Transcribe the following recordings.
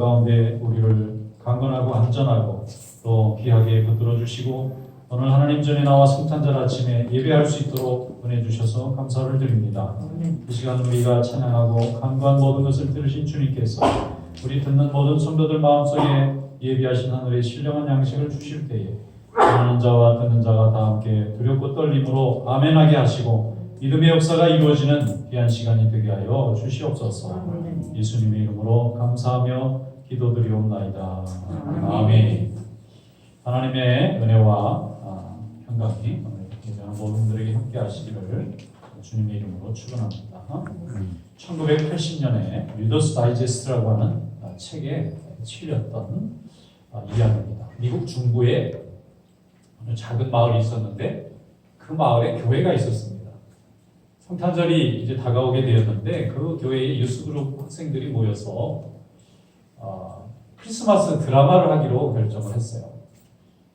가운데 우리를 강건하고 안전하고 또 귀하게 붙들어 주시고 오늘 하나님 전에 나와 성탄절 아침에 예배할 수 있도록 은혜 주셔서 감사를 드립니다. 이 시간 우리가 찬양하고 간구한 모든 것을 들으신 주님께서 우리 듣는 모든 성도들 마음속에 예비하신 하늘의 신령한 양식을 주실 때에 듣는 자와 듣는 자가 다 함께 두렵고 떨림으로 아멘하게 하시고 믿음의 역사가 이루어지는 귀한 시간이 되게 하여 주시옵소서. 예수님의 이름으로 감사하며 기도드리옵나이다. 아멘. 하나님의 은혜와 아, 평강이 오늘 모든 분들에게 함께 하시기를 주님의 이름으로 축원합니다. 1980년에 리더스 다이제스트라고 하는 아, 책에 실렸던 아, 이야기입니다. 미국 중부에 어느 작은 마을이 있었는데 그 마을에 교회가 있었습니다. 성탄절이 이제 다가오게 되었는데 그 교회의 유스그룹 학생들이 모여서 어, 크리스마스 드라마를 하기로 결정을 했어요.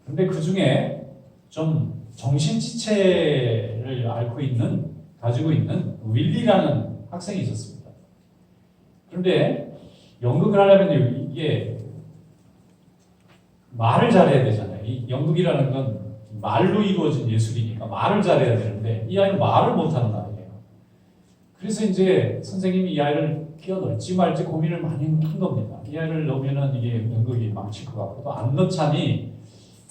근데 그 중에 좀 정신지체를 앓고 있는 가지고 있는 윌리라는 학생이 있었습니다. 그런데 연극을 하려면 이게 말을 잘해야 되잖아요. 이 연극이라는 건 말로 이루어진 예술이니까 말을 잘해야 되는데 이 아이는 말을 못하는 아이예요. 그래서 이제 선생님이 이 아이를 끼워 넣을지 말지 고민을 많이 한 겁니다. 이 아이를 넣으면은 이게 연극이 망칠 것 같고 또 안 넣자니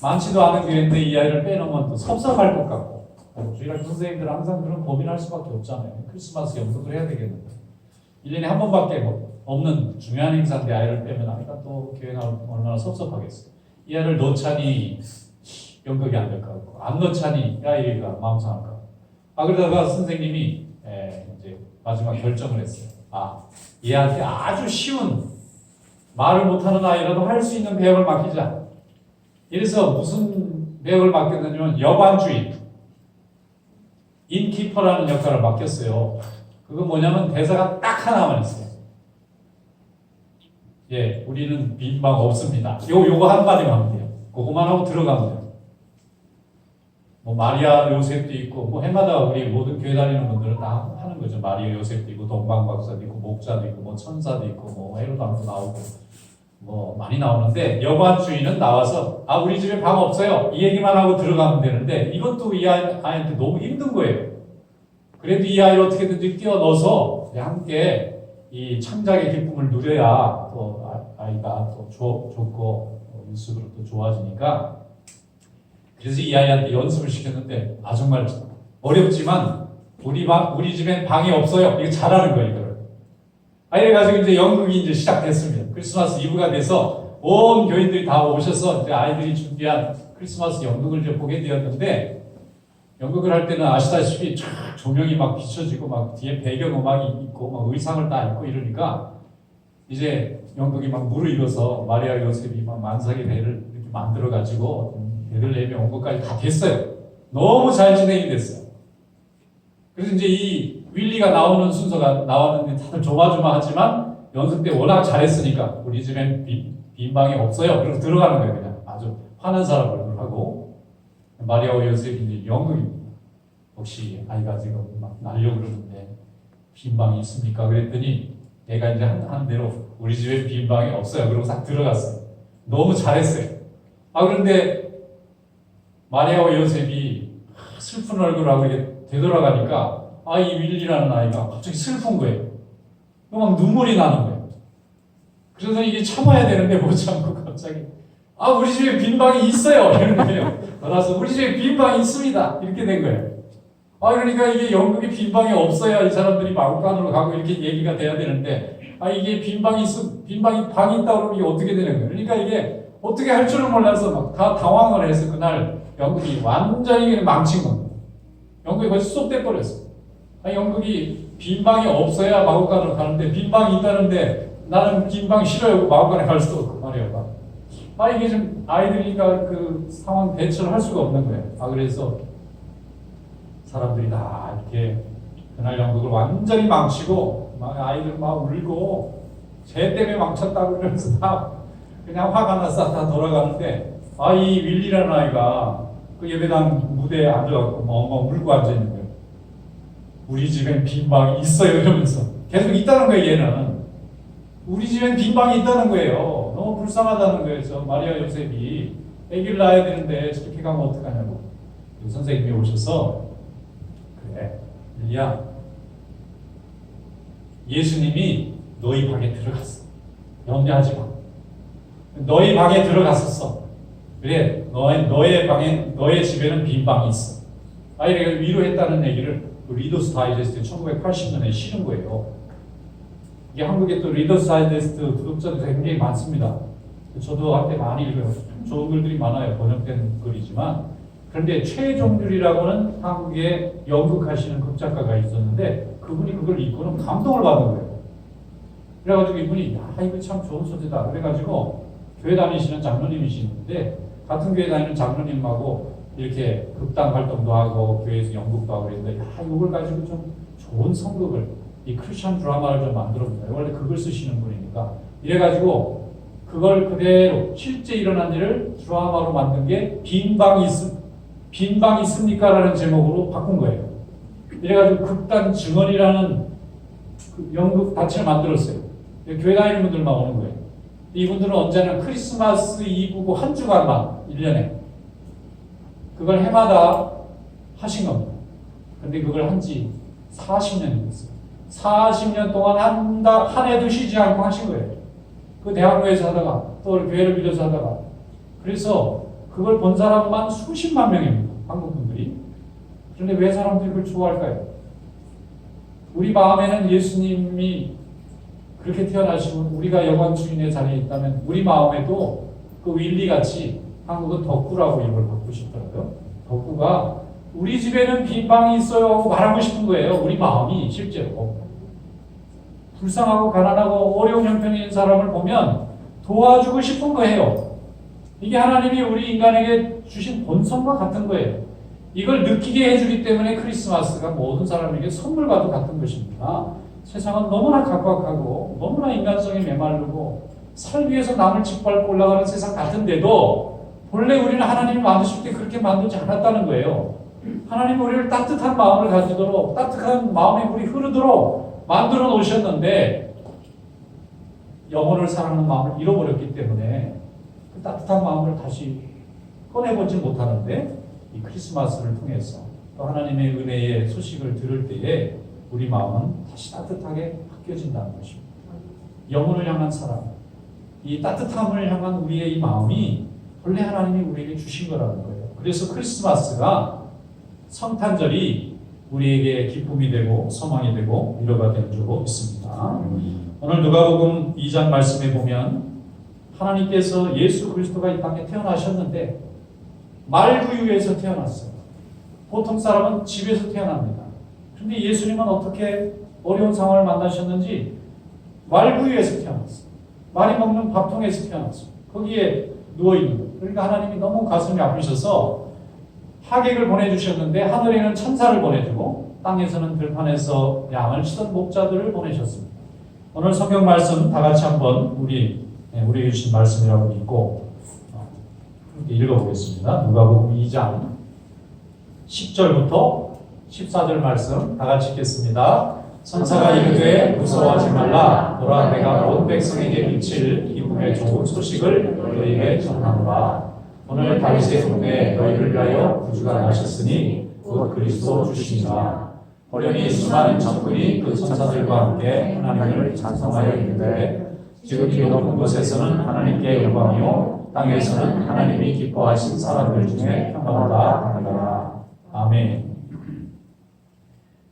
많지도 않은 교회인데 이 아이를 빼놓으면 또 섭섭할 것 같고 어, 저희 같은 선생님들은 항상 그런 고민할 수밖에 없잖아요. 크리스마스 연극을 해야 되겠는데 1년에 한 번밖에 뭐 없는 중요한 행사인데 아이를 빼면 아이가 또 교회 나올 얼마나 섭섭하겠어요. 이 아이를 넣자니 연극이 안 될 것 같고 안 넣자니 이 아이가 마음 상할 것 같고 아 그러다가 선생님이 에, 이제 마지막 결정을 했어요. 아 얘한테 아주 쉬운 말을 못하는 아이라도 할 수 있는 배역을 맡기자. 이래서 무슨 배역을 맡겼느냐면 여관주인, 인키퍼라는 역할을 맡겼어요. 그거 뭐냐면 대사가 딱 하나만 있어요. 예, 우리는 빈방 없습니다. 요 요거 한마디만 돼요. 그거만 하고 들어가면 돼요. 뭐 마리아 요셉도 있고 뭐 해마다 우리 모든 교회 다니는 분들은 다 하는 거죠. 마리아 요셉도 있고 동방 박사도 있고 목자도 있고 뭐 천사도 있고 뭐 헤로당도 나오고 뭐 많이 나오는데 여관 주인은 나와서 아 우리 집에 방 없어요 이 얘기만 하고 들어가면 되는데 이것도 이 아이, 아이한테 너무 힘든 거예요. 그래도 이 아이를 어떻게든지 끼워 넣어서 함께 이 창작의 기쁨을 누려야 또 아- 아이가 또 좋, 좋고 유수로 또 좋아지니까 그래서 이 아이한테 연습을 시켰는데 아 정말 어렵지만 우리 방 우리 집엔 방이 없어요. 이거 잘하는 거예요 이거를. 아 이래가지고 이제 연극이 이제 시작됐습니다. 크리스마스 이브가 돼서 온 교인들이 다 오셔서 이제 아이들이 준비한 크리스마스 연극을 이제 보게 되었는데 연극을 할 때는 아시다시피 쫙 조명이 막 비춰지고 막 뒤에 배경 음악이 있고 막 의상을 다 입고 이러니까 이제 연극이 막 무르익어서 마리아 요셉이 막 만삭의 배를 이렇게 만들어 가지고 베들레헴에 온 것까지 다 됐어요. 너무 잘 진행이 됐어요. 그래서 이제 이 윌리가 나오는 순서가 나왔는데 다들 조마조마하지만 연습 때 워낙 잘했으니까 우리 집엔 빈, 빈 방이 없어요. 그래서 들어가는 거예요. 그냥 아주 화난 사람 얼굴 하고 요셉이 이제 연극입니다. 혹시 아이가 지금 막 날려 그러는데 빈 방이 있습니까? 그랬더니 얘가 이제 한, 한 대로 우리 집에 빈 방이 없어요. 그러고 싹 들어갔어요. 너무 잘했어요. 아 그런데 마리아와 요셉이 슬픈 얼굴하고 이렇게 되돌아가니까 아이 윌리라는 아이가 갑자기 슬픈 거예요. 막 눈물이 나는 거예요. 그래서 이게 참아야 되는데 못 참고 갑자기 아 우리 집에 빈 방이 있어요 이러는 거예요. 그래서 우리 집에 빈 방이 있습니다 이렇게 된 거예요. 아 그러니까 이게 영국에 빈 방이 없어야 이 사람들이 마음간으로 가고 이렇게 얘기가 돼야 되는데 아 이게 빈 방이 있, 빈 방이 방이 있다 그러면 이게 어떻게 되는 거예요? 그러니까 이게 어떻게 할 줄을 몰라서 막 다 당황을 해서 그날 연극이 완전히 망친 겁니다. 연극이 거의 수속돼 버렸어. 아, 연극이 빈 방이 없어야 마법관으로 가는데 빈 방이 있다는데 나는 빈방 싫어요. 마법관에 갈 수도 없고 말이에요. 아 이게 좀 아이들이니까 그 상황 대처를 할 수가 없는 거예요. 아 그래서 사람들이 다 이렇게 그날 연극을 완전히 망치고 막 아이들 막 울고 쟤 때문에 망쳤다고 그러면서 다 그냥 화가 나서 다 돌아가는데 아 이 윌리라는 아이가 그 예배당 무대에 앉아갖고 멍멍 울고 앉아 있는 거예요. 우리 집엔 빈 방이 있어요 이러면서 계속 있다는 거예요 얘는. 우리 집엔 빈 방이 있다는 거예요. 너무 불쌍하다는 거예요. 저 마리아 요셉이 아기를 낳아야 되는데 저렇게 가면 어떡하냐고. 그 선생님이 오셔서 그래 일리야 예수님이 너희 방에 들어갔어. 염려하지 마. 너희 방에 들어갔었어. 그래 너의 너의 방에 너의 집에는 빈 방이 있어. 아이를 위로했다는 얘기를 그 리더스 다이제스트 1980년에 실은 거예요. 이게 한국에 또 리더스 다이제스트 구독자들이 굉장히 많습니다. 저도 한때 많이 읽어요. 좋은 글들이 많아요. 번역된 글이지만. 그런데 최종률이라고는 한국에 연극하시는 극작가가 있었는데 그분이 그걸 읽고는 감동을 받은 거예요. 그래가지고 이분이 야 이거 참 좋은 소재다. 그래가지고 교회 다니시는 장로님이시는데 같은 교회 다니는 장로님하고 이렇게 극단 활동도 하고 교회에서 연극도 하고 그랬는데 야 이걸 가지고 좀 좋은 성극을 이 크리스천 드라마를 좀 만들어 보자. 원래 그걸 쓰시는 분이니까 이래가지고 그걸 그대로 실제 일어난 일을 드라마로 만든 게 빈방이 있음 빈방 있습니까라는 제목으로 바꾼 거예요. 이래가지고 극단 증언이라는 그 연극 단체를 만들었어요. 교회 다니는 분들만 오는 거예요. 이분들은 언제나 크리스마스 이브고 한 주간만 1년에 그걸 해마다 하신 겁니다. 근데 그걸 한 지 40년이 됐어요. 40년 동안 한, 달, 한 해도 쉬지 않고 하신 거예요. 그 대학로에서 하다가 또 교회를 빌려서 하다가 그래서 그걸 본 사람만 수십만 명입니다. 한국 분들이. 그런데 왜 사람들이 그걸 좋아할까요? 우리 마음에는 예수님이 그렇게 태어나시고 우리가 영원 주인의 자리에 있다면 우리 마음에도 그 윌리 같이 한국은 덕구라고 이걸 바꾸고 싶더라고요. 덕구가 우리 집에는 빈 방이 있어요 하고 말하고 싶은 거예요. 우리 마음이 실제로 불쌍하고 가난하고 어려운 형편인 사람을 보면 도와주고 싶은 거예요. 이게 하나님이 우리 인간에게 주신 본성과 같은 거예요. 이걸 느끼게 해주기 때문에 크리스마스가 모든 사람에게 선물과도 같은 것입니다. 세상은 너무나 각박하고 너무나 인간성이 메마르고 살 위해서 남을 짓밟고 올라가는 세상 같은데도 본래 우리는 하나님이 만드실 때 그렇게 만들지 않았다는 거예요. 하나님 우리를 따뜻한 마음을 가지도록 따뜻한 마음의 물이 흐르도록 만들어 놓으셨는데 영혼을 사랑하는 마음을 잃어버렸기 때문에 그 따뜻한 마음을 다시 꺼내보지 못하는데 이 크리스마스를 통해서 또 하나님의 은혜의 소식을 들을 때에 우리 마음은 다시 따뜻하게 바뀌어진다는 것입니다. 영혼을 향한 사랑, 이 따뜻함을 향한 우리의 이 마음이 본래 하나님이 우리에게 주신 거라는 거예요. 그래서 크리스마스가 성탄절이 우리에게 기쁨이 되고 소망이 되고 위로가 되는 줄로 믿습니다. 오늘 누가복음 2장 말씀에 보면 하나님께서 예수 그리스도가 이 땅에 태어나셨는데 말구유에서 태어났어요. 보통 사람은 집에서 태어납니다. 근데 예수님은 어떻게 어려운 상황을 만나셨는지 말구유에서 태어났어요. 말이 먹는 밥통에서 태어났어요. 거기에 누워있는 거예요. 그러니까 하나님이 너무 가슴이 아프셔서 하객을 보내주셨는데 하늘에는 천사를 보내주고 땅에서는 들판에서 양을 치던 목자들을 보내셨습니다. 오늘 성경 말씀 다 같이 한번 우리 네, 우리에게 주신 말씀이라고 믿고 어, 읽어보겠습니다. 누가복음 2장 10절부터 14절 말씀 다 같이 읽겠습니다. 천사가 이르되 무서워하지 말라. 보라 내가 온 백성에게 미칠 기쁨의 좋은 소식을 너희에게 전하노라. 오늘 다윗의 동네에 너희를 위하여 구주가 나셨으니 곧 그리스도 주시니라. 호련히 수많은 천군이 그 천사들과 함께 하나님을 찬송하여 있는데 지극히 높은 곳에서는 하나님께 영광이요 땅에서는 하나님이 기뻐하신 사람들 중에 평안하다 하노라. 아멘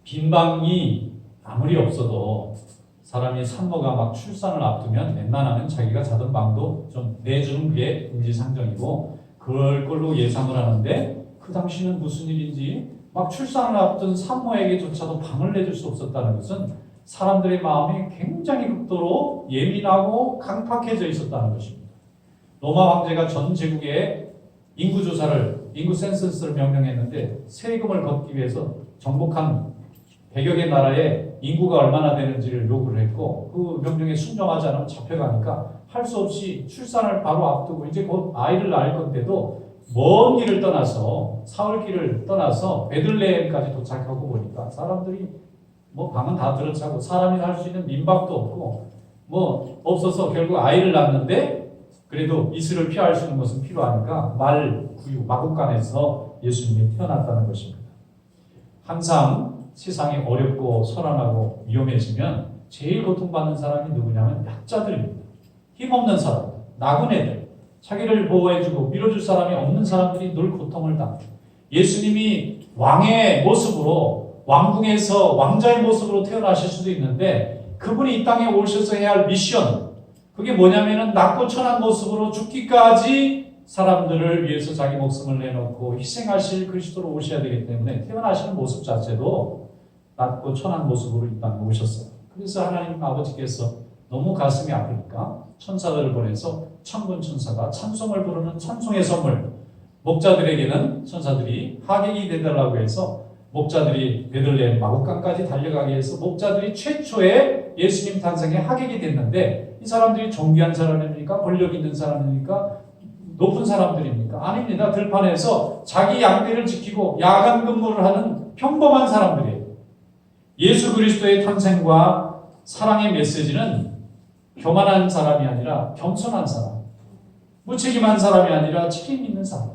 빈방이 아무리 없어도 사람이 산모가 막 출산을 앞두면 웬만하면 자기가 자던 방도 좀 내주는 게 인지상정이고 그럴 걸로 예상을 하는데 그 당시는 무슨 일인지 막 출산을 앞둔 산모에게조차도 방을 내줄 수 없었다는 것은 사람들의 마음이 굉장히 극도로 예민하고 강팍해져 있었다는 것입니다. 로마 황제가 전 제국에 인구 조사를 인구 센서스를 명령했는데 세금을 걷기 위해서 정복한 100여 개 나라에 인구가 얼마나 되는지를 요구를 했고 그 명령에 순종하지 않으면 잡혀가니까 할 수 없이 출산을 바로 앞두고 이제 곧 아이를 낳을 건데도 먼 길을 떠나서 사흘 길을 떠나서 베들레헴까지 도착하고 보니까 사람들이 뭐 방은 다 들어차고 사람이 할수 있는 민박도 없고 뭐 없어서 결국 아이를 낳는데 그래도 이슬을 피할 수 있는 것은 필요하니까 말 구유 마국간에서 예수님이 태어났다는 것입니다. 항상 세상이 어렵고 소란하고 위험해지면 제일 고통받는 사람이 누구냐면 약자들입니다. 힘없는 사람, 나그네들, 자기를 보호해주고 밀어줄 사람이 없는 사람들이 늘 고통을 당합니다. 예수님이 왕의 모습으로 왕궁에서 왕자의 모습으로 태어나실 수도 있는데 그분이 이 땅에 오셔서 해야 할 미션 그게 뭐냐면은 낮고 천한 모습으로 죽기까지 사람들을 위해서 자기 목숨을 내놓고 희생하실 그리스도로 오셔야 되기 때문에 태어나시는 모습 자체도 낮고 천한 모습으로 이 땅에 오셨어요. 그래서 하나님 아버지께서 너무 가슴이 아프니까 천사들을 보내서 천군 천사가 찬송을 부르는 찬송의 선물 목자들에게는 천사들이 하객이 되달라고 해서 목자들이 베들레헴 마국간까지 달려가게 해서 목자들이 최초의 예수님 탄생의 하객이 됐는데 이 사람들이 존귀한 사람입니까? 권력 있는 사람입니까? 높은 사람들입니까? 아닙니다. 들판에서 자기 양떼를 지키고 야간 근무를 하는 평범한 사람들이에요. 예수 그리스도의 탄생과 사랑의 메시지는 교만한 사람이 아니라 겸손한 사람, 무책임한 사람이 아니라 책임 있는 사람,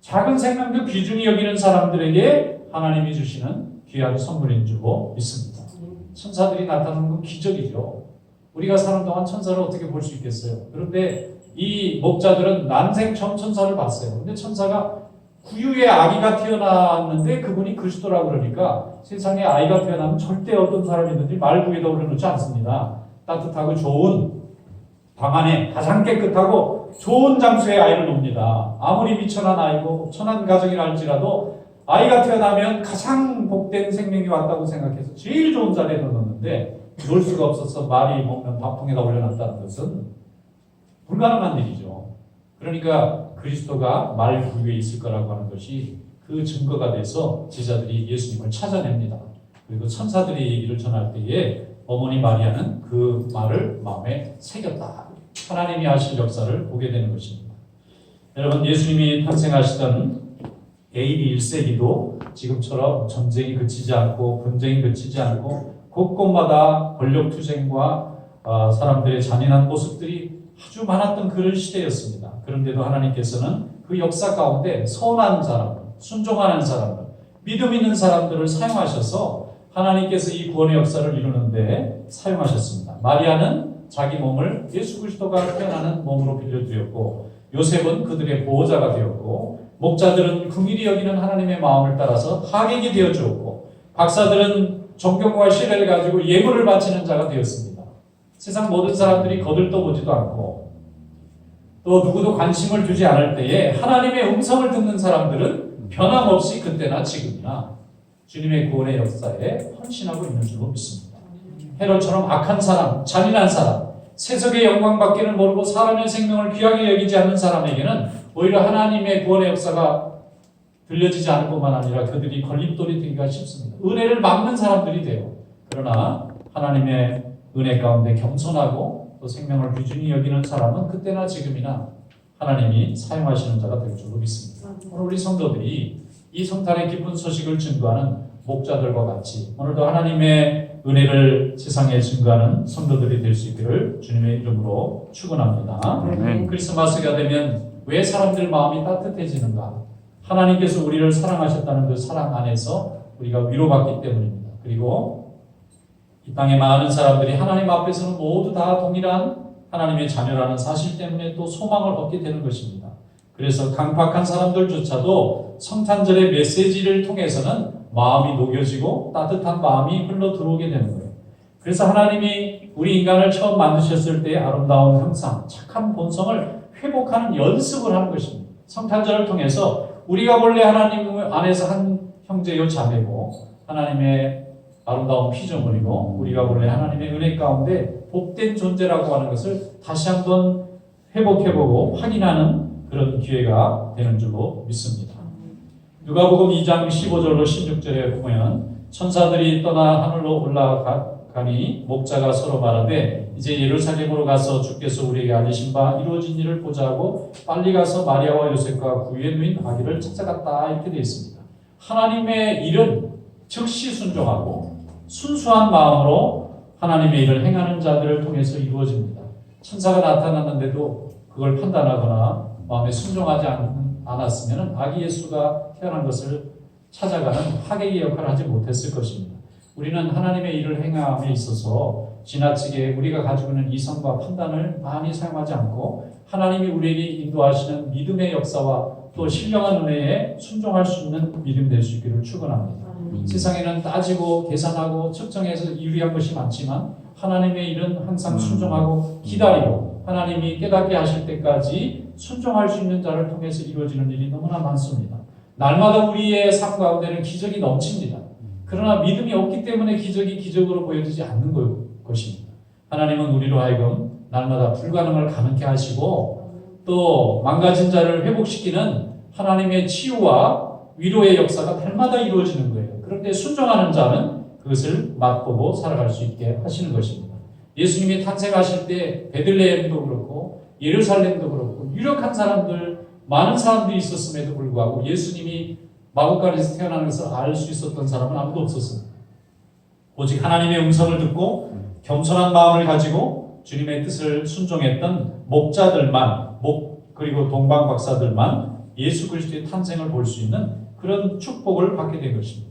작은 생명도 귀중히 여기는 사람들에게 하나님이 주시는 귀한 선물인 줄로 믿습니다. 천사들이 나타나는 건 기적이죠. 우리가 사는 동안 천사를 어떻게 볼 수 있겠어요? 그런데 이 목자들은 난생 처음 천사를 봤어요. 근데 천사가 구유의 아기가 태어났는데 그분이 그리스도라고 그러니까 세상에 아이가 태어나면 절대 어떤 사람이 든지 말 위에다 올려놓지 않습니다. 따뜻하고 좋은 방 안에 가장 깨끗하고 좋은 장소에 아이를 놓습니다. 아무리 미천한 아이고 천한 가정이라 할지라도 아이가 태어나면 가장 복된 생명이 왔다고 생각해서 제일 좋은 자리에 넣었는데 놓을 수가 없어서 말이 먹는 밥통에다 올려놨다는 것은 불가능한 일이죠. 그러니까 그리스도가 말 구유에 있을 거라고 하는 것이 그 증거가 돼서 제자들이 예수님을 찾아냅니다. 그리고 천사들이 얘기를 전할 때에 어머니 마리아는 그 말을 마음에 새겼다. 하나님이 하실 역사를 보게 되는 것입니다. 여러분 예수님이 탄생하시던 AD 1세기도 지금처럼 전쟁이 그치지 않고 분쟁이 그치지 않고 곳곳마다 권력 투쟁과 어, 사람들의 잔인한 모습들이 아주 많았던 그런 시대였습니다. 그런데도 하나님께서는 그 역사 가운데 선한 사람들, 순종하는 사람들, 믿음 있는 사람들을 사용하셔서 하나님께서 이 구원의 역사를 이루는데 사용하셨습니다. 마리아는 자기 몸을 예수 그리스도가 태어나는 몸으로 빌려드렸고 요셉은 그들의 보호자가 되었고 목자들은 긍일이 여기는 하나님의 마음을 따라서 하객이 되어 주었고 박사들은 존경과 신뢰를 가지고 예물을 바치는 자가 되었습니다. 세상 모든 사람들이 거들떠보지도 않고 또 누구도 관심을 두지 않을 때에 하나님의 음성을 듣는 사람들은 변함없이 그때나 지금이나 주님의 구원의 역사에 헌신하고 있는 줄로 믿습니다. 헤롯처럼 악한 사람, 잔인한 사람, 세속의 영광 받기를 모르고 사람의 생명을 귀하게 여기지 않는 사람에게는 오히려 하나님의 구원의 역사가 들려지지 않을 뿐만 아니라 그들이 걸림돌이 되기가 쉽습니다. 은혜를 막는 사람들이 돼요. 그러나 하나님의 은혜 가운데 겸손하고 또 생명을 귀중히 여기는 사람은 그때나 지금이나 하나님이 사용하시는 자가 될 줄로 믿습니다. 오늘 우리 성도들이 이 성탄의 기쁜 소식을 증거하는 목자들과 같이 오늘도 하나님의 은혜를 세상에 증거하는 성도들이 될 수 있기를 주님의 이름으로 축원합니다. 크리스마스가 되면 왜 사람들 마음이 따뜻해지는가? 하나님께서 우리를 사랑하셨다는 그 사랑 안에서 우리가 위로받기 때문입니다. 그리고 이 땅의 많은 사람들이 하나님 앞에서는 모두 다 동일한 하나님의 자녀라는 사실 때문에 또 소망을 얻게 되는 것입니다. 그래서 강팍한 사람들조차도 성탄절의 메시지를 통해서는 마음이 녹여지고 따뜻한 마음이 흘러 들어오게 되는 거예요. 그래서 하나님이 우리 인간을 처음 만드셨을 때의 아름다운 형상, 착한 본성을 회복하는 연습을 하는 것입니다. 성탄절을 통해서 우리가 원래 하나님 안에서 한 형제요 자매고 하나님의 아름다운 피조물이고 우리가 원래 하나님의 은혜 가운데 복된 존재라고 하는 것을 다시 한번 회복해보고 확인하는 그런 기회가 되는 줄로 믿습니다. 누가복음 2장 15절로 16절에 보면 천사들이 떠나 하늘로 올라가니 목자가 서로 말하되 이제 예루살렘으로 가서 주께서 우리에게 알리신 바 이루어진 일을 보자고 빨리 가서 마리아와 요셉과 구유에 누인 아기를 찾아갔다 이렇게 되어 있습니다. 하나님의 일은 즉시 순종하고 순수한 마음으로 하나님의 일을 행하는 자들을 통해서 이루어집니다. 천사가 나타났는데도 그걸 판단하거나 마음에 순종하지 않, 않았으면 아기 예수가 태어난 것을 찾아가는 학예의 역할을 하지 못했을 것입니다. 우리는 하나님의 일을 행함에 있어서 지나치게 우리가 가지고 있는 이성과 판단을 많이 사용하지 않고 하나님이 우리에게 인도하시는 믿음의 역사와 또 신령한 은혜에 순종할 수 있는 믿음 될 수 있기를 축원합니다. 세상에는 따지고 계산하고 측정해서 유리한 것이 많지만 하나님의 일은 항상 순종하고 기다리고 하나님이 깨닫게 하실 때까지 순종할 수 있는 자를 통해서 이루어지는 일이 너무나 많습니다. 날마다 우리의 삶 가운데는 기적이 넘칩니다. 그러나 믿음이 없기 때문에 기적이 기적으로 보여지지 않는 것- 것입니다. 하나님은 우리로 하여금 날마다 불가능을 가능케 하시고 또 망가진 자를 회복시키는 하나님의 치유와 위로의 역사가 날마다 이루어지는 거예요. 그런데 순종하는 자는 그것을 맛보고 살아갈 수 있게 하시는 것입니다. 예수님이 탄생하실 때 베들레헴도 그렇고 예루살렘도 그렇고 유력한 사람들 많은 사람들이 있었음에도 불구하고 예수님이 마구간에서 태어나는 것을 알 수 있었던 사람은 아무도 없었습니다. 오직 하나님의 음성을 듣고 겸손한 마음을 가지고 주님의 뜻을 순종했던 목자들만 목 그리고 동방 박사들만 예수 그리스도의 탄생을 볼 수 있는 그런 축복을 받게 된 것입니다.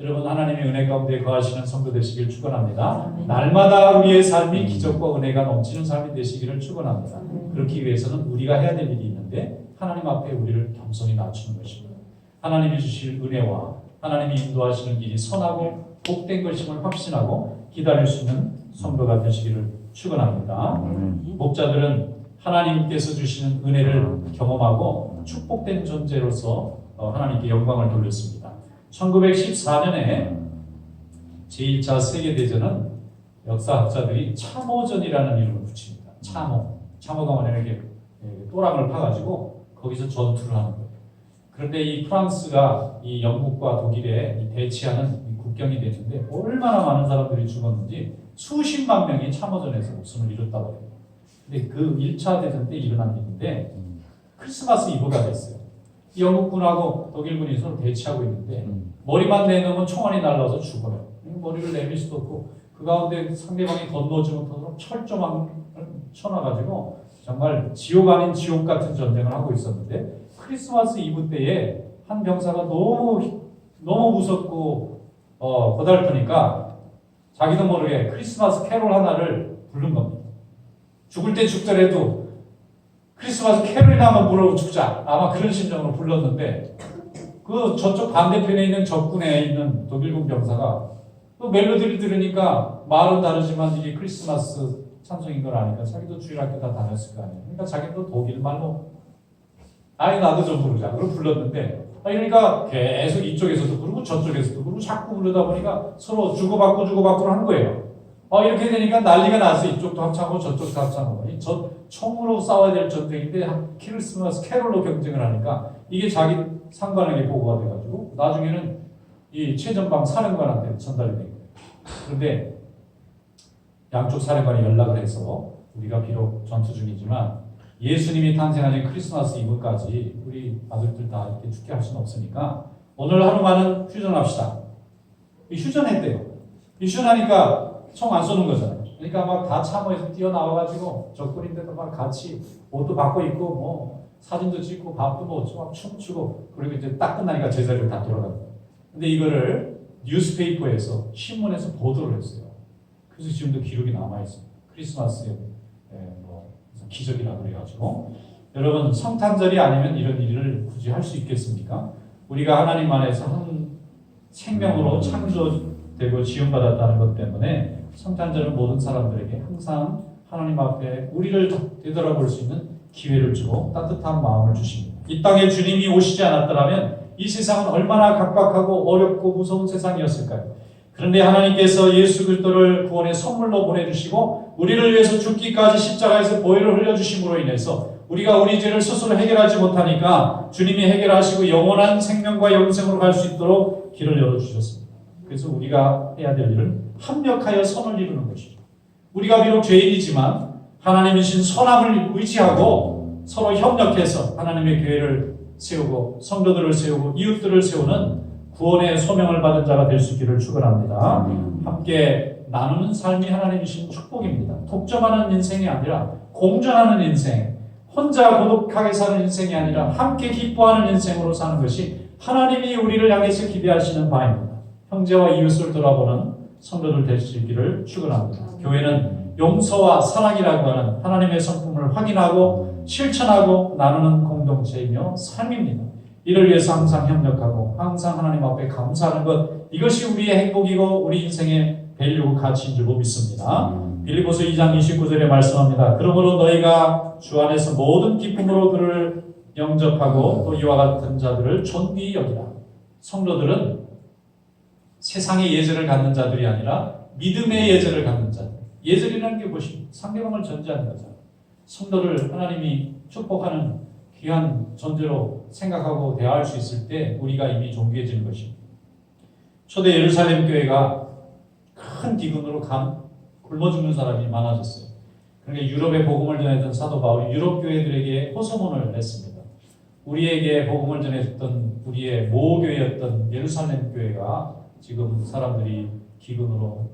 여러분 하나님의 은혜 가운데 거하시는 성도 되시길 축원합니다. 날마다 우리의 삶이 기적과 은혜가 넘치는 삶이 되시기를 축원합니다. 그렇기 위해서는 우리가 해야 될 일이 있는데 하나님 앞에 우리를 겸손히 낮추는 것입니다. 하나님이 주실 은혜와 하나님이 인도하시는 길이 선하고 복된 것임을 확신하고 기다릴 수 있는 성도가 되시기를 축원합니다. 목자들은 하나님께서 주시는 은혜를 경험하고 축복된 존재로서 어, 하나님께 영광을 돌렸습니다. 1914년에 제1차 세계대전은 역사학자들이 참호전이라는 이름을 붙입니다. 참호. 참호가 뭐냐면 예, 또랑을 파가지고 거기서 전투를 하는 거예요. 그런데 이 프랑스가 이 영국과 독일에 이 대치하는 이 국경이 되는데 얼마나 많은 사람들이 죽었는지 수십만 명이 참호전에서 목숨을 잃었다고 해요. 근데 그 1차 대전 때 일어난 일인데 크리스마스 이브가 됐어요. 이 영국군하고 독일군이 서로 대치하고 있는데 머리만 내놓으면 총알이 날라와서 죽어요. 머리를 내밀 수도 없고 그 가운데 상대방이 건너지 못하도록 철조망을 쳐놔가지고 정말 지옥 아닌 지옥 같은 전쟁을 하고 있었는데 크리스마스 이브 때에 한 병사가 너무 너무 무섭고 어, 고달프니까 자기도 모르게 크리스마스 캐롤 하나를 부른 겁니다. 죽을 때 죽더라도 크리스마스 캐롤이나 한번 부르고 죽자. 아마 그런 심정으로 불렀는데 그 저쪽 반대편에 있는 적군에 있는 독일군 병사가 그 멜로디를 들으니까 말은 다르지만 이게 크리스마스 찬송인 걸 아니까 자기도 주일학교 다 다녔을 거 아니에요. 그러니까 자기도 독일 말로 아예 나도 좀 부르자. 그걸 불렀는데 아, 그러니까 계속 이쪽에서도 부르고 저쪽에서도 부르고 자꾸 부르다 보니까 서로 주고받고 주고받고 한 거예요. 어, 이렇게 되니까 난리가 나서 이쪽도 합창하고 저쪽도 합창하고 이 저, 총으로 싸워야 될 전쟁인데 크리스마스 캐롤로 경쟁을 하니까 이게 자기 상관에게 보고가 돼가지고 나중에는 이 최전방 사령관한테 전달이 된 거예요. 그런데 양쪽 사령관이 연락을 해서 우리가 비록 전투 중이지만 예수님이 탄생하신 크리스마스 이브까지 우리 아들들 다 이렇게 죽게 할 수는 없으니까 오늘 하루만은 휴전합시다. 이 휴전했대요. 이 휴전하니까 총 안 쏘는 거잖아요. 그러니까 막 다 참호에서 뛰어나와가지고 적군인데도 막 같이 옷도 바꿔 입고 뭐 사진도 찍고 밥도 먹고 막 춤추고 그리고 이제 딱 끝나니까 제자리로 다 돌아갑니다. 근데 이거를 뉴스페이퍼에서 신문에서 보도를 했어요. 그래서 지금도 기록이 남아 있습니다. 크리스마스에 예, 뭐 기적이라 그래가지고 여러분 성탄절이 아니면 이런 일을 굳이 할 수 있겠습니까? 우리가 하나님 안에서 한 생명으로 창조되고 지원받았다는 것 때문에 성탄절은 모든 사람들에게 항상 하나님 앞에 우리를 되돌아볼 수 있는 기회를 주고 따뜻한 마음을 주십니다. 이 땅에 주님이 오시지 않았더라면 이 세상은 얼마나 각박하고 어렵고 무서운 세상이었을까요? 그런데 하나님께서 예수 그리스도를 구원의 선물로 보내주시고 우리를 위해서 죽기까지 십자가에서 보혈을 흘려주심으로 인해서 우리가 우리 죄를 스스로 해결하지 못하니까 주님이 해결하시고 영원한 생명과 영생으로 갈 수 있도록 길을 열어주셨습니다. 그래서 우리가 해야 될 일은 합력하여 선을 이루는 것이죠. 우리가 비록 죄인이지만 하나님이신 선함을 의지하고 서로 협력해서 하나님의 교회를 세우고 성도들을 세우고 이웃들을 세우는 구원의 소명을 받은 자가 될 수 있기를 축원합니다. 함께 나누는 삶이 하나님 주신 축복입니다. 독점하는 인생이 아니라 공존하는 인생, 혼자 고독하게 사는 인생이 아니라 함께 기뻐하는 인생으로 사는 것이 하나님이 우리를 향해서 기대하시는 바입니다. 형제와 이웃을 돌아보는 성도들 될 수 있기를 축원합니다. 교회는 용서와 사랑이라고 하는 하나님의 성품을 확인하고 실천하고 나누는 공동체이며 삶입니다. 이를 위해서 항상 협력하고 항상 하나님 앞에 감사하는 것 이것이 우리의 행복이고 우리 인생의 밸류고 가치인 줄 믿습니다. 빌리보서 2장 29절에 말씀합니다. 그러므로 너희가 주 안에서 모든 기쁨으로 그를 영접하고 또 이와 같은 자들을 존귀히 여기라. 성도들은 세상의 예절을 갖는 자들이 아니라 믿음의 예절을 갖는 자들. 예절이라는 게 무엇입니까? 상대방을 전제하는 거잖아요. 성도를 하나님이 축복하는 귀한 존재로 생각하고 대화할 수 있을 때 우리가 이미 존귀해지는 것입니다. 초대 예루살렘 교회가 큰 기근으로 감, 굶어 죽는 사람이 많아졌어요. 그러니까 유럽에 복음을 전했던 사도 바울이 유럽 교회들에게 호소문을 냈습니다. 우리에게 복음을 전했던 우리의 모교회였던 예루살렘 교회가 지금 사람들이 기근으로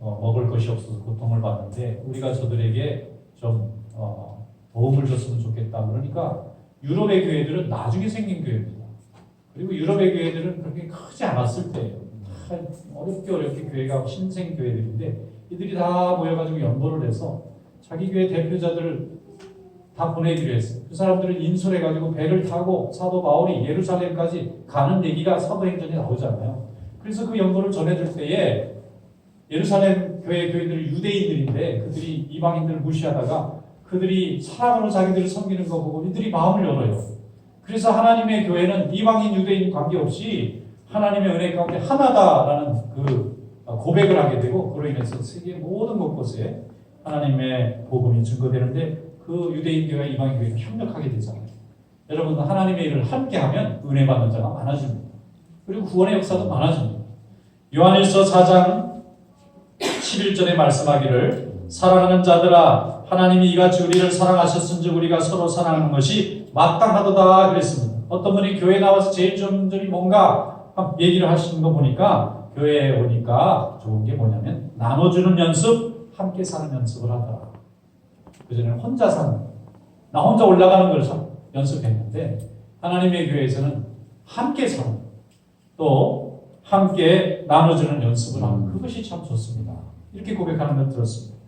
어, 먹을 것이 없어서 고통을 받는데 우리가 저들에게 좀 어, 도움을 줬으면 좋겠다. 그러니까 유럽의 교회들은 나중에 생긴 교회입니다. 그리고 유럽의 교회들은 그렇게 크지 않았을 때예요. 다 어렵게 어렵게 교회가 신생 교회들인데 이들이 다 모여가지고 연보를 해서 자기 교회 대표자들을 다 보내기로 했어요. 그 사람들은 인솔해가지고 배를 타고 사도 바울이 예루살렘까지 가는 얘기가 사도행전에 나오잖아요. 그래서 그 연보를 전해줄 때에 예루살렘 교회 교인들이 유대인들인데 그들이 이방인들을 무시하다가 그들이 사랑으로 자기들을 섬기는 거 보고 이들이 마음을 열어요. 그래서 하나님의 교회는 이방인 유대인 관계없이 하나님의 은혜 가운데 하나다라는 그 고백을 하게 되고 그로 인해서 세계 모든 곳곳에 하나님의 복음이 증거되는데 그 유대인 교회와 이방인 교회가 협력하게 되잖아요. 여러분 하나님의 일을 함께하면 은혜 받는 자가 많아집니다. 그리고 구원의 역사도 많아집니다. 요한일서 4장 11절에 말씀하기를 사랑하는 자들아 하나님이 이같이 우리를 사랑하셨은즉 우리가 서로 사랑하는 것이 마땅하도다 그랬습니다. 어떤 분이 교회 나와서 제일 좋은 점이 뭔가 얘기를 하시는 거 보니까 교회에 오니까 좋은 게 뭐냐면 나눠주는 연습, 함께 사는 연습을 하더라. 그전에는 혼자 사는 나 혼자 올라가는 걸 연습했는데 하나님의 교회에서는 함께 사는 또 함께 나눠주는 연습을 하는 그것이 참 좋습니다. 이렇게 고백하는 걸 들었습니다.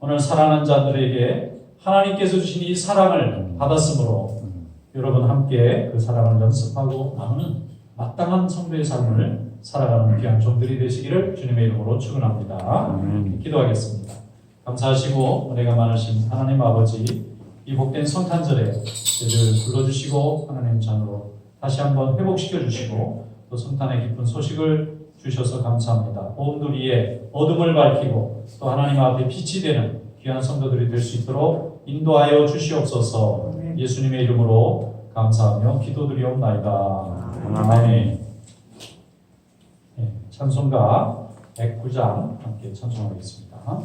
오늘 사랑하는 자들에게 하나님께서 주신 이 사랑을 받았으므로 여러분 함께 그 사랑을 연습하고 나누는 마땅한 성도의 삶을 살아가는 귀한 종들이 되시기를 주님의 이름으로 축원합니다. 기도하겠습니다. 감사하시고 은혜가 많으신 하나님 아버지 이 복된 성탄절에 저희를 불러주시고 하나님 잔으로 다시 한번 회복시켜 주시고 또 성탄의 기쁜 소식을 주셔서 감사합니다. 보험돌이의 어둠을 밝히고 또 하나님 앞에 빛이 되는 귀한 성도들이 될 수 있도록 인도하여 주시옵소서 예수님의 이름으로 감사하며 기도드리옵나이다. 아멘. 네, 찬송가 109장 함께 찬송하겠습니다.